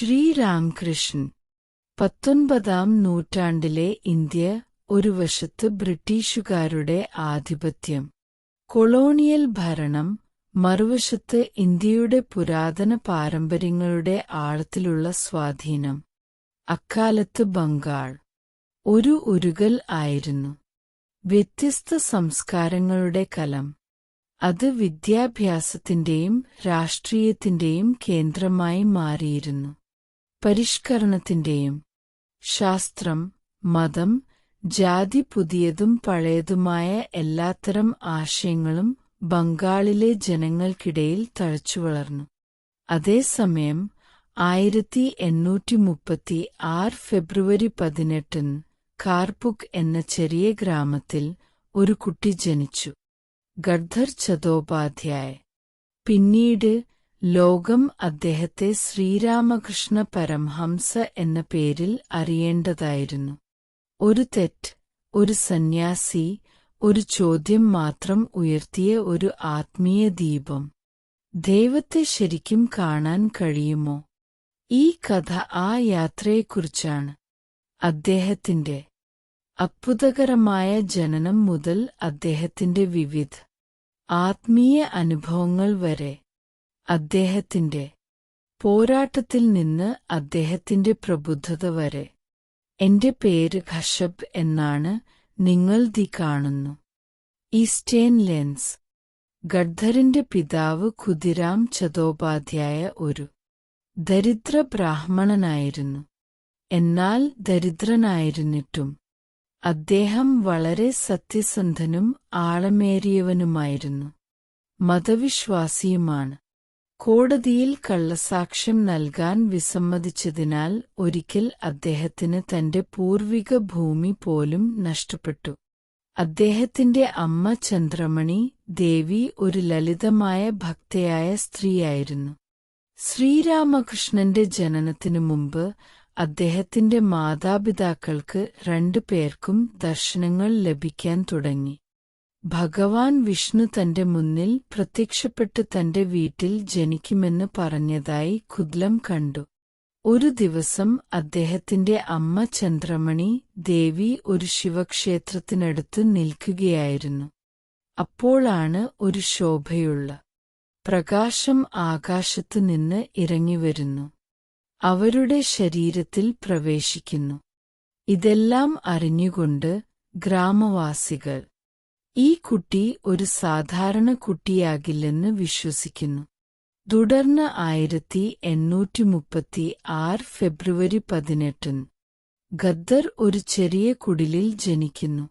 ശ്രീരാംകൃഷ്ണൻ പത്തൊൻപതാം നൂറ്റാണ്ടിലെ ഇന്ത്യ ഒരു വശത്ത് ബ്രിട്ടീഷുകാരുടെ ആധിപത്യം. കൊളോണിയൽ ഭരണം മറുവശത്ത് ഇന്ത്യയുടെ പുരാതന പാരമ്പര്യങ്ങളുടെ ആഴത്തിലുള്ള സ്വാധീനം. അക്കാലത്ത് ബംഗാൾ ഒരു ഉരുകൽ ആയിരുന്നു. വ്യത്യസ്ത സംസ്കാരങ്ങളുടെ കലം. അത് വിദ്യാഭ്യാസത്തിന്റെയും രാഷ്ട്രീയത്തിന്റെയും കേന്ദ്രമായി മാറിയിരുന്നു. പരിഷ്കരണത്തിന്റെയും ശാസ്ത്രം മതം ജാതി പുതിയതും പഴയതുമായ എല്ലാത്തരം ആശയങ്ങളും ബംഗാളിലെ ജനങ്ങൾക്കിടയിൽ തഴച്ചുവളർന്നു. അതേസമയം ആയിരത്തി എണ്ണൂറ്റി മുപ്പത്തി ആറ് ഫെബ്രുവരി പതിനെട്ടിന് കാർപുക് എന്ന ചെറിയ ഗ്രാമത്തിൽ ഒരു കുട്ടി ജനിച്ചു. ഗഡ്ധർ ചതോപാധ്യായ. പിന്നീട് ലോകം അദ്ദേഹത്തെ ശ്രീരാമകൃഷ്ണ പരംഹംസ എന്ന പേരിൽ അറിയേണ്ടതായിരുന്നു. ഒരു തെറ്റ് ഒരു സന്യാസി ഒരു ചോദ്യം മാത്രം ഉയർത്തിയ ഒരു ആത്മീയ ദീപം. ദൈവത്തെ ശരിക്കും കാണാൻ കഴിയുമോ? ഈ കഥ ആ യാത്രയെക്കുറിച്ചാണ്. അദ്ദേഹത്തിന്റെ അത്ഭുതകരമായ ജനനം മുതൽ അദ്ദേഹത്തിന്റെ വിവിധ ആത്മീയ അനുഭവങ്ങൾ വരെ. അദ്ദേഹത്തിന്റെ പോരാട്ടത്തിൽ നിന്ന് അദ്ദേഹത്തിന്റെ പ്രബുദ്ധത വരെ. എന്റെ പേര് ഖഷബ് എന്നാണ് നിങ്ങൾ ദി കാണുന്നു. ഈസ്റ്റേൻ ലെൻസ്. ഗഡ്ധറിന്റെ പിതാവ് ഖുദിരാം ചതോപാധ്യായ ഒരു ദരിദ്ര ബ്രാഹ്മണനായിരുന്നു. എന്നാൽ ദരിദ്രനായിരുന്നിട്ടും അദ്ദേഹം വളരെ സത്യസന്ധനും ആഴമേറിയവനുമായിരുന്നു മതവിശ്വാസിയുമാണ്. കോടതിയിൽ കള്ളസാക്ഷ്യം നൽകാൻ വിസമ്മതിച്ചതിനാൽ ഒരിക്കൽ അദ്ദേഹത്തിന് തന്റെ പൂർവിക ഭൂമി പോലും നഷ്ടപ്പെട്ടു. അദ്ദേഹത്തിന്റെ അമ്മ ചന്ദ്രമണി ദേവി ഒരു ലളിതമായ ഭക്തയായ സ്ത്രീയായിരുന്നു. ശ്രീരാമകൃഷ്ണന്റെ ജനനത്തിനു മുമ്പ് അദ്ദേഹത്തിന്റെ മാതാപിതാക്കൾക്ക് രണ്ടു പേർക്കും ദർശനങ്ങൾ ലഭിക്കാൻ തുടങ്ങി. ഭഗവാൻ വിഷ്ണു തന്റെ മുന്നിൽ പ്രത്യക്ഷപ്പെട്ട് തന്റെ വീട്ടിൽ ജനിക്കുമെന്ന് പറഞ്ഞതായി കുദ്ലം കണ്ടു. ഒരു ദിവസം അദ്ദേഹത്തിന്റെ അമ്മ ചന്ദ്രമണി ദേവി ഒരു ശിവക്ഷേത്രത്തിനടുത്ത് നിൽക്കുകയായിരുന്നു. അപ്പോഴാണ് ഒരു ശോഭയുള്ള പ്രകാശം ആകാശത്തു നിന്ന് ഇറങ്ങിവരുന്നു അവരുടെ ശരീരത്തിൽ പ്രവേശിക്കുന്നു. ഇതെല്ലാം അറിഞ്ഞുകൊണ്ട് ഗ്രാമവാസികൾ ഈ കുട്ടി ഒരു സാധാരണ കുട്ടിയാകില്ലെന്ന് വിശ്വസിക്കുന്നു. തുടർന്ന് ആയിരത്തി എണ്ണൂറ്റി മുപ്പത്തി ആറ് ഫെബ്രുവരി പതിനെട്ടിന് ഗദ്ദർ ഒരു ചെറിയ കുടിലിൽ ജനിക്കുന്നു.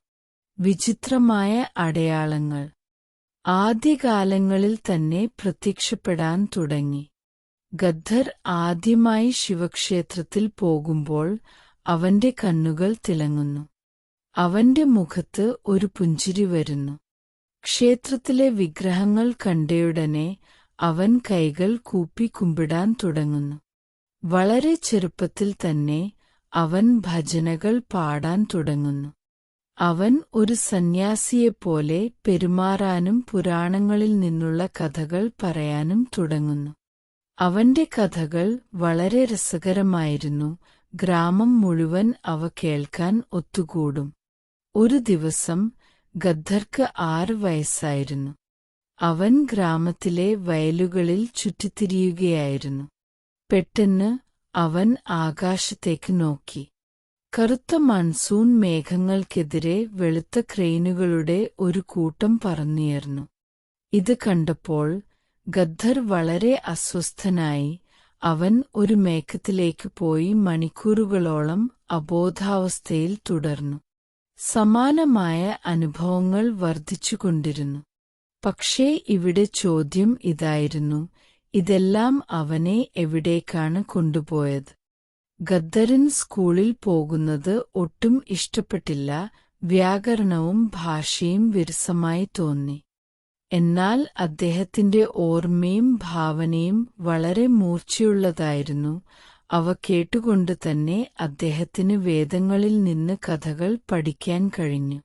വിചിത്രമായ അടയാളങ്ങൾ. ആദ്യകാലങ്ങളിൽ തന്നെ പ്രത്യക്ഷപ്പെടാൻ തുടങ്ങി. ഗദ്ദർ ആദ്യമായി ശിവക്ഷേത്രത്തിൽ പോകുമ്പോൾ അവന്റെ കണ്ണുകൾ തിളങ്ങുന്നു. അവന്റെ മുഖത്ത് ഒരു പുഞ്ചിരി വരുന്നു. ക്ഷേത്രത്തിലെ വിഗ്രഹങ്ങൾ കണ്ടയുടനെ അവൻ കൈകൾ കൂപ്പി കുമ്പിടാൻ തുടങ്ങുന്നു. വളരെ ചെറുപ്പത്തിൽ തന്നെ അവൻ ഭജനകൾ പാടാൻ തുടങ്ങുന്നു. അവൻ ഒരു സന്യാസിയെപ്പോലെ പെരുമാറാനും പുരാണങ്ങളിൽ നിന്നുള്ള കഥകൾ പറയാനും തുടങ്ങുന്നു. അവന്റെ കഥകൾ വളരെ രസകരമായിരുന്നു. ഗ്രാമം മുഴുവൻ അവ കേൾക്കാൻ ഒത്തുകൂടും. ഒരു ദിവസം ഗദ്ദർക്ക് ആറ് വയസ്സായിരുന്നു. അവൻ ഗ്രാമത്തിലെ വയലുകളിൽ ചുറ്റിത്തിരിയുകയായിരുന്നു. പെട്ടെന്ന് അവൻ ആകാശത്തേക്ക് നോക്കി. കറുത്ത മൺസൂൺ മേഘങ്ങൾക്കെതിരെ വെളുത്ത ക്രെയിനുകളുടെ ഒരു കൂട്ടം പറന്നുയർന്നു ഇത് കണ്ടപ്പോൾ ഗദ്ധർ വളരെ അസ്വസ്ഥനായി അവൻ ഒരു മേഘത്തിലേക്ക് പോയി മണിക്കൂറുകളോളം അബോധാവസ്ഥയിൽ തുടർന്നു. സമാനമായ അനുഭവങ്ങൾ വർദ്ധിച്ചുകൊണ്ടിരുന്നു. പക്ഷേ ഇവിടെ ചോദ്യം ഇതായിരുന്നു. ഇതെല്ലാം അവനെ എവിടേക്കാണ് കൊണ്ടുപോയത്? ഗദ്ദറിൻ സ്കൂളിൽ പോകുന്നത് ഒട്ടും ഇഷ്ടപ്പെട്ടില്ല. വ്യാകരണവും ഭാഷയും വിരസമായി തോന്നി. എന്നാൽ അദ്ദേഹത്തിന്റെ ഓർമ്മയും ഭാവനയും വളരെ മൂർച്ചയുള്ളതായിരുന്നു. അവ കേട്ടുകൊണ്ട് തന്നെ അദ്ദേഹത്തിന് വേദങ്ങളിൽ നിന്ന് കഥകൾ പഠിക്കാൻ കഴിഞ്ഞു.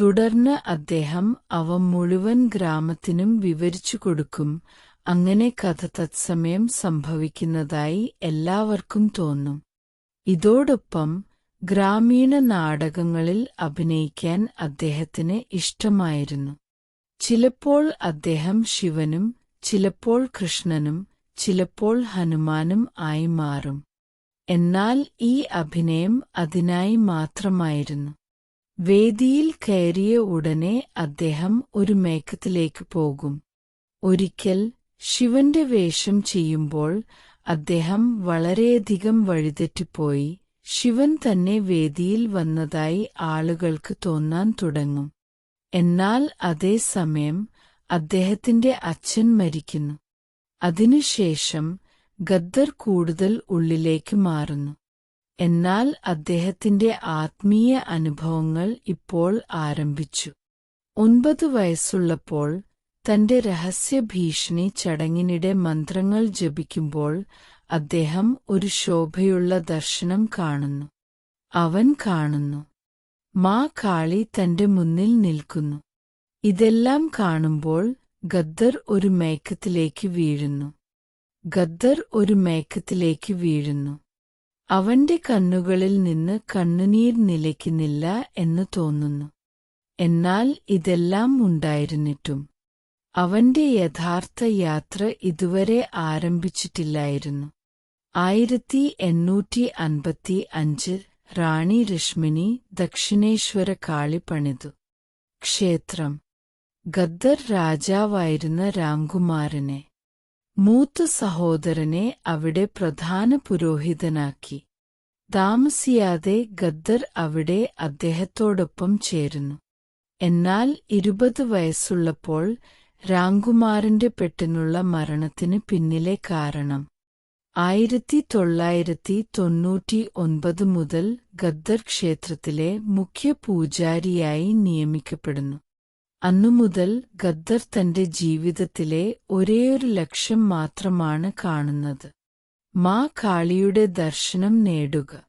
തുടർന്ന് അദ്ദേഹം അവ മുഴുവൻ ഗ്രാമത്തിനും വിവരിച്ചു കൊടുക്കും. അങ്ങനെ കഥ തത്സമയം സംഭവിക്കുന്നതായി എല്ലാവർക്കും തോന്നും. ഇതോടൊപ്പം ഗ്രാമീണ നാടകങ്ങളിൽ അഭിനയിക്കാൻ അദ്ദേഹത്തിന് ഇഷ്ടമായിരുന്നു. ചിലപ്പോൾ അദ്ദേഹം ശിവനും ചിലപ്പോൾ കൃഷ്ണനും ചിലപ്പോൾ ഹനുമാനും ആയി മാറും. എന്നാൽ ഈ അഭിനയം അതിനായി മാത്രമായിരുന്നു. വേദിയിൽ കയറിയ ഉടനെ അദ്ദേഹം ഒരു മേക്കത്തിലേക്ക് പോകും. ഒരിക്കൽ ശിവന്റെ വേഷം ചെയ്യുമ്പോൾ അദ്ദേഹം വളരെയധികം വഴിതെറ്റിപ്പോയി. ശിവൻ തന്നെ വേദിയിൽ വന്നതായി ആളുകൾക്ക് തോന്നാൻ തുടങ്ങും. എന്നാൽ അതേസമയം അദ്ദേഹത്തിന്റെ അച്ഛൻ മരിക്കുന്നു. അതിനുശേഷം ഗദ്ദർ കൂടുതൽ ഉള്ളിലേക്ക് മാറുന്നു. എന്നാൽ അദ്ദേഹത്തിന്റെ ആത്മീയ അനുഭവങ്ങൾ ഇപ്പോൾ ആരംഭിച്ചു. ഒൻപത് വയസ്സുള്ളപ്പോൾ തന്റെ രഹസ്യ ഭീഷണി ചടങ്ങിനിടെ മന്ത്രങ്ങൾ ജപിക്കുമ്പോൾ അദ്ദേഹം ഒരു ശോഭയുള്ള ദർശനം കാണുന്നു. അവൻ കാണുന്നു. മാ കാളി തന്റെ മുന്നിൽ നിൽക്കുന്നു. ഇതെല്ലാം കാണുമ്പോൾ ഗദ്ദർ ഒരു മയക്കത്തിലേക്ക് വീഴുന്നു. ഗദ്ദർ ഒരു മയക്കത്തിലേക്ക് വീഴുന്നു. അവന്റെ കണ്ണുകളിൽ നിന്ന് കണ്ണുനീർ നിലയ്ക്കുന്നില്ല എന്ന് തോന്നുന്നു. എന്നാൽ ഇതെല്ലാം ഉണ്ടായിരുന്നിട്ടും അവന്റെ യഥാർത്ഥ യാത്ര ഇതുവരെ ആരംഭിച്ചിട്ടില്ലായിരുന്നു. ആയിരത്തി എണ്ണൂറ്റി അൻപത്തി അഞ്ച് റാണി രശ്മിനി ദക്ഷിണേശ്വര കാളി പണിതു. ക്ഷേത്രം. ഗദ്ദർ രാജാവായിരുന്ന രാംകുമാരനെ മൂത്ത സഹോദരനെ അവിടെ പ്രധാന പുരോഹിതനാക്കി. താമസിയാതെ ഗദ്ദർ അവിടെ അദ്ദേഹത്തോടൊപ്പം ചേരുന്നു. എന്നാൽ ഇരുപത് വയസ്സുള്ളപ്പോൾ രാംകുമാരന്റെ പെട്ടെന്നുള്ള മരണത്തിന് പിന്നിലെ കാരണം. ആയിരത്തി തൊള്ളായിരത്തി തൊണ്ണൂറ്റി ഒൻപത് മുതൽ ഗദ്ദർ ക്ഷേത്രത്തിലെ മുഖ്യ പൂജാരിയായി നിയമിക്കപ്പെടുന്നു. അന്നുമുതൽ ഗദ്ദർ തന്റെ ജീവിതത്തിലെ ഒരേയൊരു ലക്ഷ്യം മാത്രമാണ് കാണുന്നത്. മാ കാളിയുടെ ദർശനം നേടുക.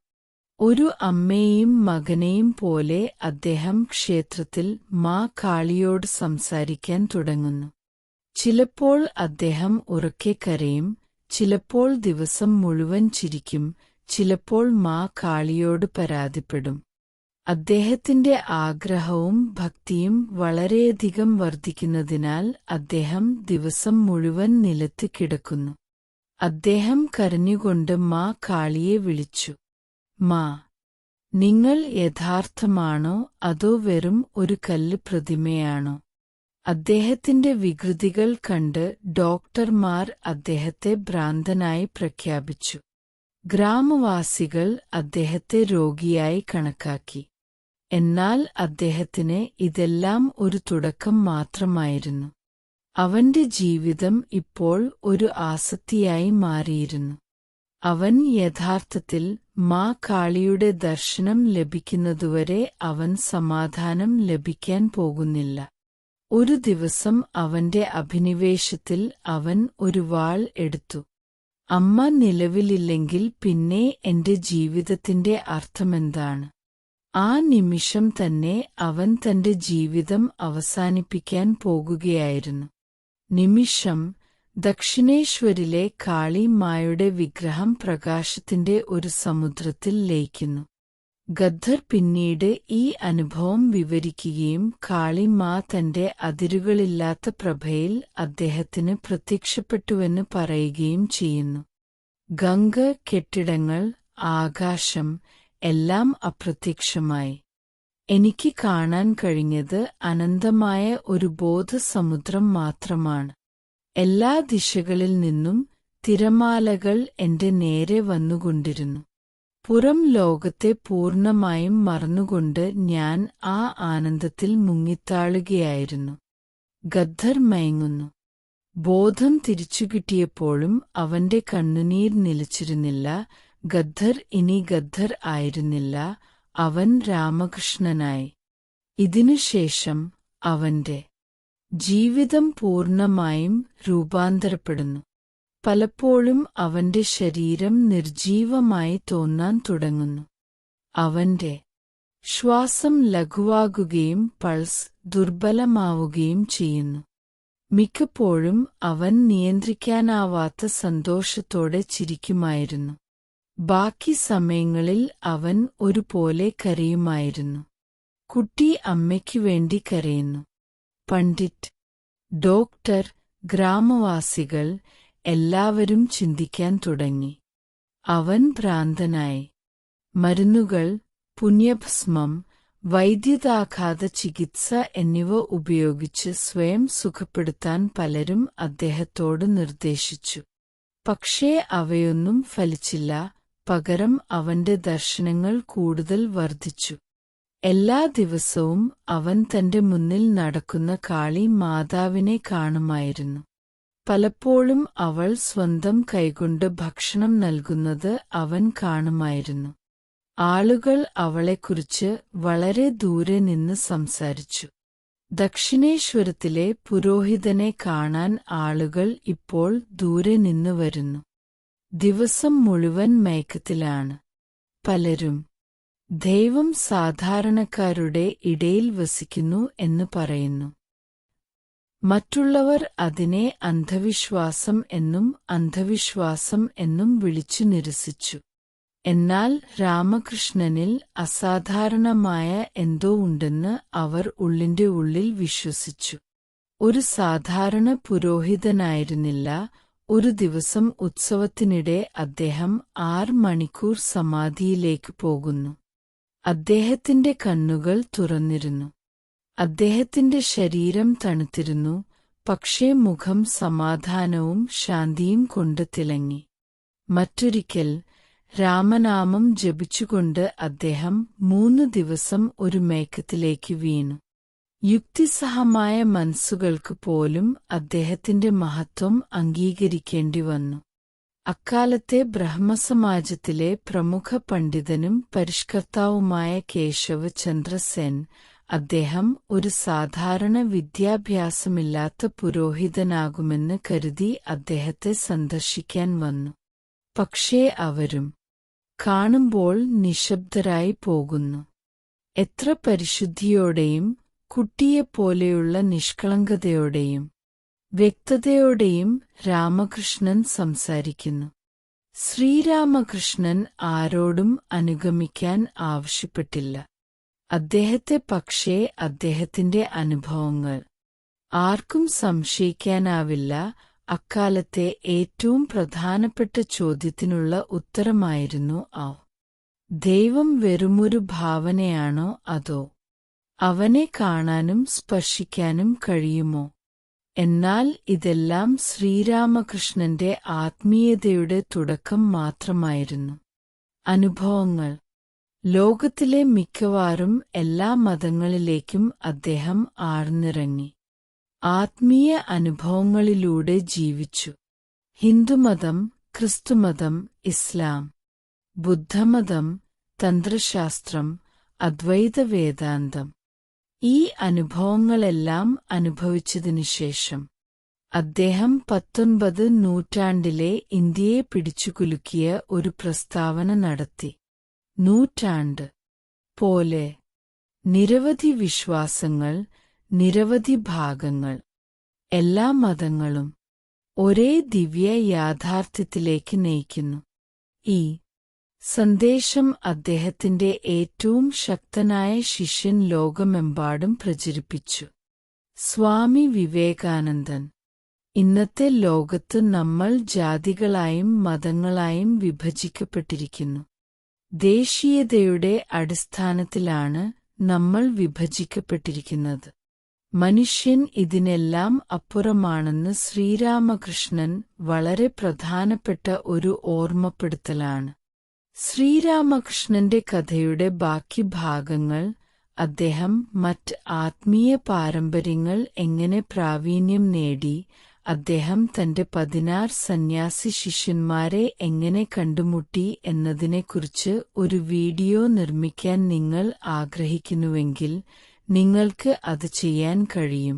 ഒരു അമ്മയെയും മകനെയും പോലെ അദ്ദേഹം ക്ഷേത്രത്തിൽ മാ കാളിയോട് സംസാരിക്കാൻ തുടങ്ങുന്നു. ചിലപ്പോൾ അദ്ദേഹം ഉറക്കെ കരയും ചിലപ്പോൾ ദിവസം മുഴുവൻ ചിരിക്കും ചിലപ്പോൾ മാ കാളിയോട് പരാതിപ്പെടും. അദ്ദേഹത്തിന്റെ ആഗ്രഹവും ഭക്തിയും വളരെയധികം വർദ്ധിക്കുന്നതിനാൽ അദ്ദേഹം ദിവസം മുഴുവൻ നിലത്ത് കിടക്കുന്നു. അദ്ദേഹം കരഞ്ഞുകൊണ്ട് മാ കാളിയെ വിളിച്ചു. മാ നിങ്ങൾ യഥാർത്ഥമാണോ അതോ വെറും ഒരു കല്ല് പ്രതിമയാണോ? അദ്ദേഹത്തിന്റെ വികൃതികൾ കണ്ട് ഡോക്ടർമാർ അദ്ദേഹത്തെ ഭ്രാന്തനായി പ്രഖ്യാപിച്ചു. ഗ്രാമവാസികൾ അദ്ദേഹത്തെ രോഗിയായി കണക്കാക്കി. എന്നാൽ അദ്ദേഹത്തിന് ഇതെല്ലാം ഒരു തുടക്കം മാത്രമായിരുന്നു. അവന്റെ ജീവിതം ഇപ്പോൾ ഒരു ആസക്തിയായി മാറിയിരുന്നു. അവൻ യഥാർത്ഥത്തിൽ മാ കാളിയുടെ ദർശനം ലഭിക്കുന്നതുവരെ അവൻ സമാധാനം ലഭിക്കാൻ പോകുന്നില്ല. ഒരു ദിവസം അവന്റെ അഭിനിവേശത്തിൽ അവൻ ഒരു വാൾ എടുത്തു. അമ്മ നിലവിലില്ലെങ്കിൽ പിന്നെ എന്റെ ജീവിതത്തിന്റെ അർത്ഥമെന്താണ്? ആ നിമിഷം തന്നെ അവൻ തന്റെ ജീവിതം അവസാനിപ്പിക്കാൻ പോകുകയായിരുന്നു. നിമിഷം ദക്ഷിണേശ്വരിലെ കാളിമായുടെ വിഗ്രഹം പ്രകാശത്തിന്റെ ഒരു സമുദ്രത്തിൽ ലയിക്കുന്നു. ഗദ്ധർ പിന്നീട് ഈ അനുഭവം വിവരിക്കുകയും കാളി മാ തന്റെ അതിരുകളില്ലാത്ത പ്രഭയിൽ അദ്ദേഹത്തിന് പ്രത്യക്ഷപ്പെട്ടുവെന്ന് പറയുകയും ചെയ്യുന്നു. ഗംഗ കെട്ടിടങ്ങൾ ആകാശം എല്ലാം അപ്രത്യക്ഷമായി. എനിക്ക് കാണാൻ കഴിഞ്ഞത് അനന്തമായ ഒരു ബോധസമുദ്രം മാത്രമാണ്. എല്ലാ ദിശകളിൽ നിന്നും തിരമാലകൾ എന്റെ നേരെ വന്നുകൊണ്ടിരുന്നു. പുറം ലോകത്തെ പൂർണമായും മറന്നുകൊണ്ട് ഞാൻ ആ ആനന്ദത്തിൽ മുങ്ങിത്താളുകയായിരുന്നു. ഗദ്ദർ മയങ്ങുന്നു. ബോധം തിരിച്ചുകിട്ടിയപ്പോഴും അവന്റെ കണ്ണുനീർ നിലച്ചിരുന്നില്ല. ഗദ്ദർ ഇനി ഗദ്ധർ ആയിരുന്നില്ല അവൻ രാമകൃഷ്ണനായി. ഇതിനുശേഷം അവന്റെ ജീവിതം പൂർണമായും രൂപാന്തരപ്പെടുന്നു. പലപ്പോഴും അവന്റെ ശരീരം നിർജീവമായി തോന്നാൻ തുടങ്ങുന്നു. അവന്റെ ശ്വാസം ലഘുവാകുകയും പൾസ് ദുർബലമാവുകയും ചെയ്യുന്നു. മിക്കപ്പോഴും അവൻ നിയന്ത്രിക്കാനാവാത്ത സന്തോഷത്തോടെ ചിരിക്കുമായിരുന്നു. ബാക്കി സമയങ്ങളിൽ അവൻ ഒരുപോലെ കരയുമായിരുന്നു. കുട്ടി അമ്മയ്ക്കു വേണ്ടി കരയുന്നു. പണ്ഡിറ്റ് ഡോക്ടർ ഗ്രാമവാസികൾ എല്ലാവരും ചിന്തിക്കാൻ തുടങ്ങി. അവൻ ഭ്രാന്തനായി. മരുന്നുകൾ പുണ്യഭസ്മം വൈദ്യുതാഘാത ചികിത്സ എന്നിവ ഉപയോഗിച്ച് സ്വയം സുഖപ്പെടുത്താൻ പലരും അദ്ദേഹത്തോട് നിർദ്ദേശിച്ചു. പക്ഷേ അവയൊന്നും ഫലിച്ചില്ല. പകരം അവന്റെ ദർശനങ്ങൾ കൂടുതൽ വർദ്ധിച്ചു. എല്ലാ ദിവസവും അവൻ തന്റെ മുന്നിൽ നടക്കുന്ന കാളി മാതാവിനെ കാണുമായിരുന്നു. പലപ്പോഴും അവൾ സ്വന്തം കൈകൊണ്ട് ഭക്ഷണം നൽകുന്നത് അവൻ കാണുമായിരുന്നു. ആളുകൾ അവളെക്കുറിച്ച് വളരെ ദൂരെ നിന്ന് സംസാരിച്ചു. ദക്ഷിണേശ്വരത്തിലെ പുരോഹിതനെ കാണാൻ ആളുകൾ ഇപ്പോൾ ദൂരെ നിന്ന് വരുന്നു. ദിവസം മുഴുവൻ മയക്കത്തിലാണ്. പലരും ദൈവം സാധാരണക്കാരുടെ ഇടയിൽ വസിക്കുന്നു എന്ന് പറയുന്നു. മറ്റുള്ളവർ അതിനെ അന്ധവിശ്വാസം എന്നും അന്ധവിശ്വാസം എന്നും വിളിച്ചു നിരസിച്ചു. എന്നാൽ രാമകൃഷ്ണനിൽ അസാധാരണമായ എന്തോ ഉണ്ടെന്ന് അവർ ഉള്ളിന്റെ ഉള്ളിൽ വിശ്വസിച്ചു. ഒരു സാധാരണ പുരോഹിതനായിരുന്നില്ല ഒരു ദിവസം ഉത്സവത്തിനിടെ അദ്ദേഹം ആറ് മണിക്കൂർ സമാധിയിലേക്ക് പോകുന്നു. അദ്ദേഹത്തിന്റെ കണ്ണുകൾ തുറന്നിരുന്നു. അദ്ദേഹത്തിന്റെ ശരീരം തണുത്തിരുന്നു പക്ഷേ മുഖം സമാധാനവും ശാന്തിയും കൊണ്ട് തിളങ്ങി. മറ്റൊരിക്കൽ രാമനാമം ജപിച്ചുകൊണ്ട് അദ്ദേഹം മൂന്ന് ദിവസം ഒരു മേക്കത്തിലേക്ക് വീണു. യുക്തിസഹമായ മനസ്സുകൾക്ക് പോലും അദ്ദേഹത്തിന്റെ മഹത്വം അംഗീകരിക്കേണ്ടി വന്നു. അക്കാലത്തെ ബ്രഹ്മസമാജത്തിലെ പ്രമുഖ പണ്ഡിതനും പരിഷ്കർത്താവുമായ കേശവ് ചന്ദ്രസെൻ അദ്ദേഹം ഒരു സാധാരണ വിദ്യാഭ്യാസമില്ലാത്ത പുരോഹിതനാകുമെന്ന് കരുതി അദ്ദേഹത്തെ സന്ദർശിക്കാൻ വന്നു. പക്ഷേ അവരും കാണുമ്പോൾ നിശബ്ദരായി പോകുന്നു. എത്ര പരിശുദ്ധിയോടെയും കുട്ടിയെപ്പോലെയുള്ള നിഷ്കളങ്കതയോടെയും വ്യക്തതയോടെയും രാമകൃഷ്ണൻ സംസാരിക്കുന്നു. ശ്രീരാമകൃഷ്ണൻ ആരോടും അനുഗമിക്കാൻ ആവശ്യപ്പെട്ടില്ല. അദ്ദേഹത്തെ പക്ഷേ അദ്ദേഹത്തിന്റെ അനുഭവങ്ങൾ ആർക്കും സംശയിക്കാനാവില്ല. അക്കാലത്തെ ഏറ്റവും പ്രധാനപ്പെട്ട ചോദ്യത്തിനുള്ള ഉത്തരമായിരുന്നു ആ ദൈവം വെറുമൊരു ഭാവനയാണോ അതോ അവനെ കാണാനും സ്പർശിക്കാനും കഴിയുമോ? എന്നാൽ ഇതെല്ലാം ശ്രീരാമകൃഷ്ണന്റെ ആത്മീയതയുടെ തുടക്കം മാത്രമായിരുന്നു. അനുഭവങ്ങൾ. ലോകത്തിലെ മിക്കവാറും എല്ലാ മതങ്ങളിലേക്കും അദ്ദേഹം ആർന്നിറങ്ങി. ആത്മീയ അനുഭവങ്ങളിലൂടെ ജീവിച്ചു. ഹിന്ദുമതം ക്രിസ്തുമതം ഇസ്ലാം ബുദ്ധമതം തന്ത്രശാസ്ത്രം അദ്വൈത വേദാന്തം ഈ അനുഭവങ്ങളെല്ലാം അനുഭവിച്ചതിനുശേഷം അദ്ദേഹം പത്തൊൻപത് നൂറ്റാണ്ടിലെ ഇന്ത്യയെ പിടിച്ചുകുലുക്കിയ ഒരു പ്രസ്താവന നടത്തി. നൂറ്റാണ്ട് പോലെ നിരവധി വിശ്വാസങ്ങൾ നിരവധി ഭാഗങ്ങൾ എല്ലാ മതങ്ങളും ഒരേ ദിവ്യ യാഥാർത്ഥ്യത്തിലേക്ക് നയിക്കുന്നു. ഈ സന്ദേശം അദ്ദേഹത്തിന്റെ ഏറ്റവും ശക്തനായ ശിഷ്യൻ ലോകമെമ്പാടും പ്രചരിപ്പിച്ചു. സ്വാമി വിവേകാനന്ദൻ ഇന്നത്തെ ലോകത്ത് നമ്മൾ ജാതികളായും മതങ്ങളായും വിഭജിക്കപ്പെട്ടിരിക്കുന്നു. ദേശീയതയുടെ അടിസ്ഥാനത്തിലാണ് നമ്മൾ വിഭജിക്കപ്പെട്ടിരിക്കുന്നത്. മനുഷ്യൻ ഇതിനെല്ലാം അപ്പുറമാണെന്ന് ശ്രീരാമകൃഷ്ണൻ വളരെ പ്രധാനപ്പെട്ട ഒരു ഓർമ്മപ്പെടുത്തലാണ്. ശ്രീരാമകൃഷ്ണന്റെ കഥയുടെ ബാക്കി ഭാഗങ്ങൾ അദ്ദേഹം മറ്റ് ആത്മീയ പാരമ്പര്യങ്ങൾ എങ്ങനെ പ്രാവീണ്യം നേടി അദ്ദേഹം തന്റെ പതിനാറ് സന്യാസി ശിഷ്യന്മാരെ എങ്ങനെ കണ്ടുമുട്ടി എന്നതിനെക്കുറിച്ച് ഒരു വീഡിയോ നിർമ്മിക്കാൻ നിങ്ങൾ ആഗ്രഹിക്കുന്നുവെങ്കിൽ നിങ്ങൾക്ക് അത് ചെയ്യാൻ കഴിയും.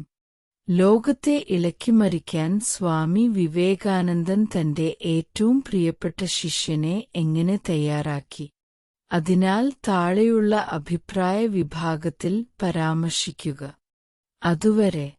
ലോകത്തെ ഇളക്കിമറിക്കാൻ സ്വാമി വിവേകാനന്ദൻ തന്റെ ഏറ്റവും പ്രിയപ്പെട്ട ശിഷ്യനെ എങ്ങനെ തയ്യാറാക്കി? അതിനാൽ താഴെയുള്ള അഭിപ്രായ വിഭാഗത്തിൽ പരാമർശിക്കുക. അതുവരെ